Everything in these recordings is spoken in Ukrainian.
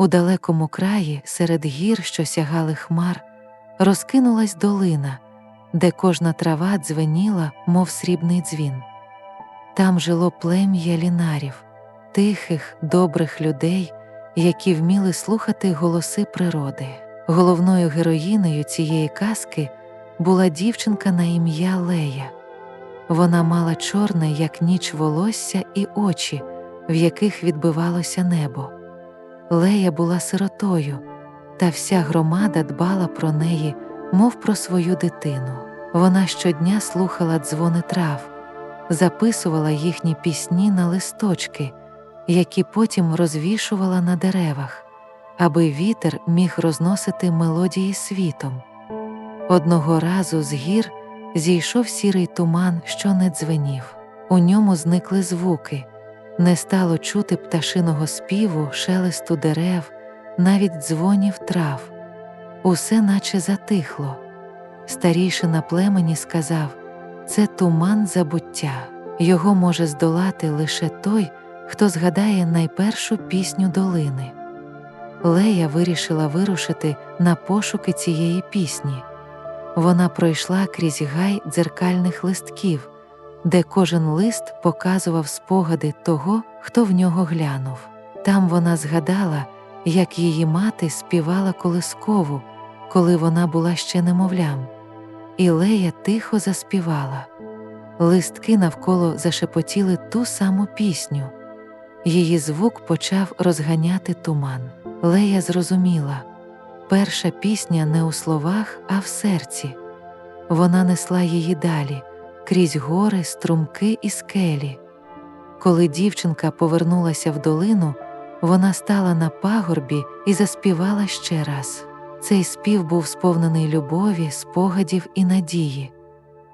У далекому краї, серед гір, що сягали хмар, розкинулась долина, де кожна трава дзвеніла, мов срібний дзвін. Там жило плем'я лінарів, тихих, добрих людей, які вміли слухати голоси природи. Головною героїнею цієї казки була дівчинка на ім'я Лея. Вона мала чорне, як ніч волосся, і очі, в яких відбивалося небо. Лея була сиротою, та вся громада дбала про неї, мов про свою дитину. Вона щодня слухала дзвони трав, записувала їхні пісні на листочки, які потім розвішувала на деревах, аби вітер міг розносити мелодії світом. Одного разу з гір зійшов сірий туман, що не дзвенів. У ньому зникли звуки, не стало чути пташиного співу, шелесту дерев, навіть дзвонів трав. Усе наче затихло. Старійшина племені сказав це туман забуття, його може здолати лише той, хто згадає найпершу пісню долини. Лея вирішила вирушити на пошуки цієї пісні. Вона пройшла крізь гай дзеркальних листків, де кожен лист показував спогади того, хто в нього глянув. Там вона згадала, як її мати співала колискову, коли вона була ще немовлям, і Лея тихо заспівала. Листки навколо зашепотіли ту саму пісню. Її звук почав розганяти туман. Лея зрозуміла перша пісня не у словах, а в серці. Вона несла її далі, крізь гори, струмки і скелі. Коли дівчинка повернулася в долину, вона стала на пагорбі і заспівала ще раз. Цей спів був сповнений любові, спогадів і надії.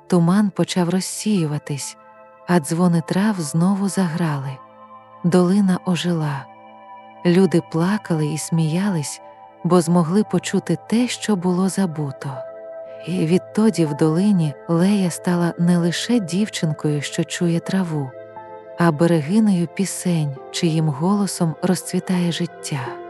Туман почав розсіюватись, а дзвони трав знову заграли. Долина ожила. Люди плакали і сміялись, бо змогли почути те, що було забуто. І відтоді в долині Лея стала не лише дівчинкою, що чує траву, а берегиною пісень, чиїм голосом розцвітає життя.